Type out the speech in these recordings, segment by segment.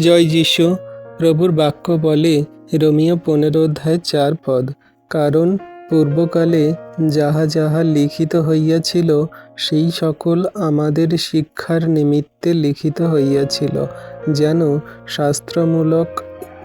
জয় যিশু, প্রভুর বাক্য বলে রোমিও পনেরো অধ্যায় চার পদ। কারণ পূর্বকালে যাহা যাহা লিখিত হইয়াছিল, সেই সকল আমাদের শিক্ষার নিমিত্তে লিখিত হইয়াছিল, যেন শাস্ত্রমূলক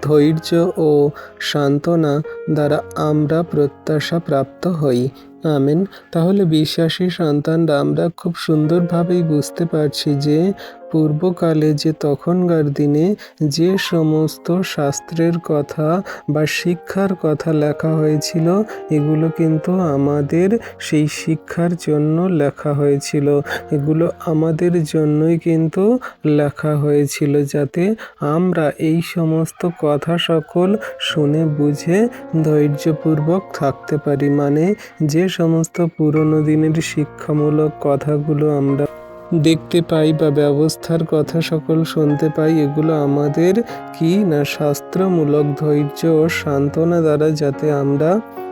ধৈর্য ও সান্ত্বনা দ্বারা আমরা প্রত্যাশা প্রাপ্ত হই। আমেন। তাহলে বিশ্বাসী সন্তানরা আমরা খুব সুন্দরভাবেই বুঝতে পারছি যে পূর্বকালে যে তখনকার দিনে যে সমস্ত শাস্ত্রের কথা বা শিক্ষার কথা লেখা হয়েছিল, এগুলো কিন্তু আমাদের সেই শিক্ষার জন্য লেখা হয়েছিল। এগুলো আমাদের জন্যই কিন্তু লেখা হয়েছিল যাতে আমরা এই সমস্ত কথা সকল শুনে, বুঝে, ধৈর্যপূর্বক থাকতে পারি। মানে যে সমস্ত পুরনো দিনের শিক্ষামূলক কথাগুলো আমরা দেখতে পাই বা ব্যবস্থার কথা সকল শুনতে পাই, এগুলো আমাদের কি না শাস্ত্রমূলক ধৈর্য ও সান্ত্বনা দ্বারা যাতে আমরা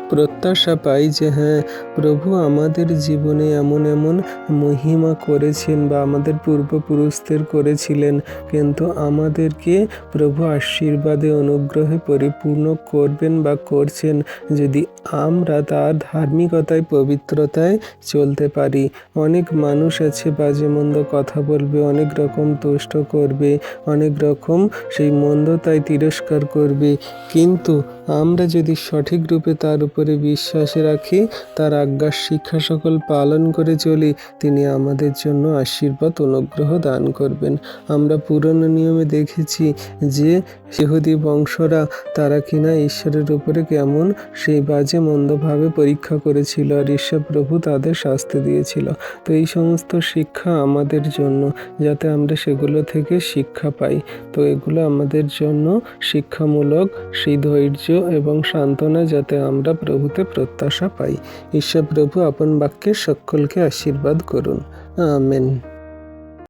প্রত্যাশা পাই যে হ্যাঁ প্রভু আমাদের জীবনে এমন এমন মহিমা করেছেন বা আমাদের পূর্বপুরুষদের করেছিলেন। কিন্তু আমাদেরকে প্রভু আশীর্বাদে, অনুগ্রহে পরিপূর্ণ করবেন বা করছেন যদি আমরা তার ধার্মিকতায়, পবিত্রতায় চলতে পারি। অনেক মানুষ আছে বাজে মন্দ কথা বলবে, অনেক রকম তুষ্ট করবে, অনেক রকম সেই মন্দতায় তিরস্কার করবে। কিন্তু আমরা যদি সঠিক রূপে তার উপরে বিশ্বাস রাখি, তার আজ্ঞার শিক্ষা সকল পালন করে চলি, তিনি আমাদের জন্য আশীর্বাদ, অনুগ্রহ দান করবেন। আমরা পুরনো নিয়মে দেখেছি যে, ইহুদি বংশরা তারা কিনা ঈশ্বরের উপরে কেমন, সেই বাজে মন্দভাবে পরীক্ষা করেছিল আর ঈশ্বর প্রভু তাদের শাস্তি দিয়েছিল। তো এই সমস্ত শিক্ষা আমাদের জন্য, যাতে আমরা সেগুলো থেকে শিক্ষা পাই। তো এগুলো আমাদের জন্য শিক্ষামূলক, সেই ধৈর্য এবং সান্ত্বনা যাতে আমরা প্রভুতে প্রত্যাশা পাই। ঈশ্বর প্রভু, আপন বাক্যের সকলকে আশীর্বাদ করুন। আমেন।